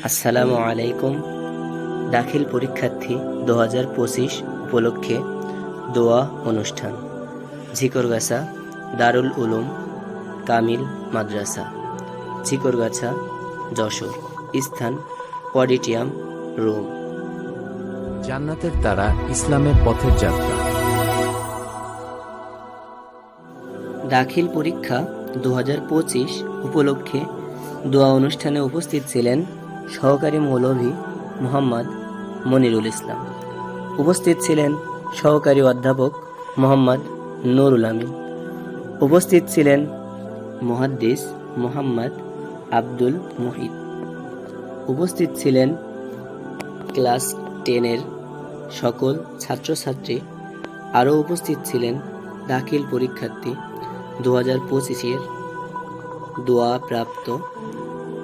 আসসালামু আলাইকুম। দাখিল পরীক্ষার্থী দু হাজার পঁচিশ উপলক্ষে দোয়া অনুষ্ঠান। ঝিকরগাছা দারুল উলুম কামিল মাদ্রাসা। ঝিকরগাছা যশোর স্থান অডিটিয়াম রুম। জান্নাতের তারা ইসলামের পথের যাত্রা। দাখিল পরীক্ষা দু পঁচিশ উপলক্ষে দোয়া অনুষ্ঠানে উপস্থিত ছিলেন সহকারী মৌলভী মোহাম্মদ মনিরুল ইসলাম। উপস্থিত ছিলেন সহকারী অধ্যাপক মোহাম্মদ নুরুল আমিন। উপস্থিত ছিলেন মুহাদ্দিস মোহাম্মদ আব্দুল মুহিত। উপস্থিত ছিলেন ক্লাস টেনের সকল ছাত্রছাত্রী। আরও উপস্থিত ছিলেন দাখিল পরীক্ষার্থী দু হাজার পঁচিশের দোয়া প্রাপ্ত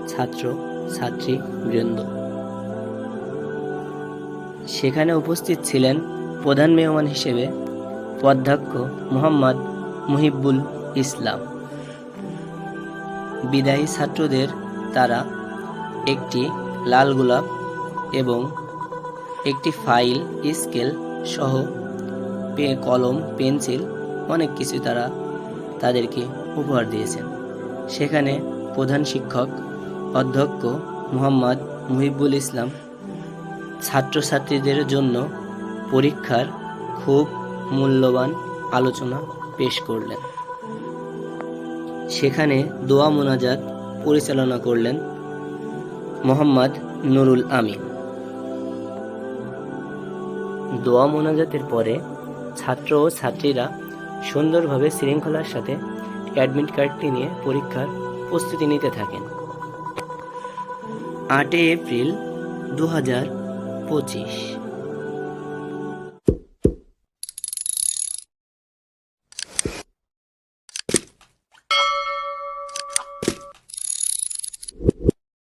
ছাত্র ছাত্রী বৃন্দ। সেখানে উপস্থিত ছিলেন প্রধান মেহমান হিসেবে অধ্যক্ষ মোহাম্মদ মুহিব্বুল ইসলাম। বিদায়ী ছাত্রদের তারা একটি লাল গোলাপ এবং একটি ফাইল, স্কেল সহ পে, কলম, পেন্সিল অনেক কিছু তারা তাদেরকে উপহার দিয়েছেন। সেখানে প্রধান শিক্ষক অধ্যক্ষ মোহাম্মদ মুহিবুল ইসলাম ছাত্রছাত্রীদের জন্য পরীক্ষার খুব মূল্যবান আলোচনা পেশ করলেন। সেখানে দোয়া মোনাজাত পরিচালনা করলেন মোহাম্মদ নুরুল আমিন। দোয়া মোনাজাতের পরে ছাত্র ও ছাত্রীরা সুন্দরভাবে শৃঙ্খলার সাথে অ্যাডমিট কার্ডটি নিয়ে পরীক্ষার প্রস্তুতি নিতে থাকেন। আটই এপ্রিল দু হাজার পঁচিশ।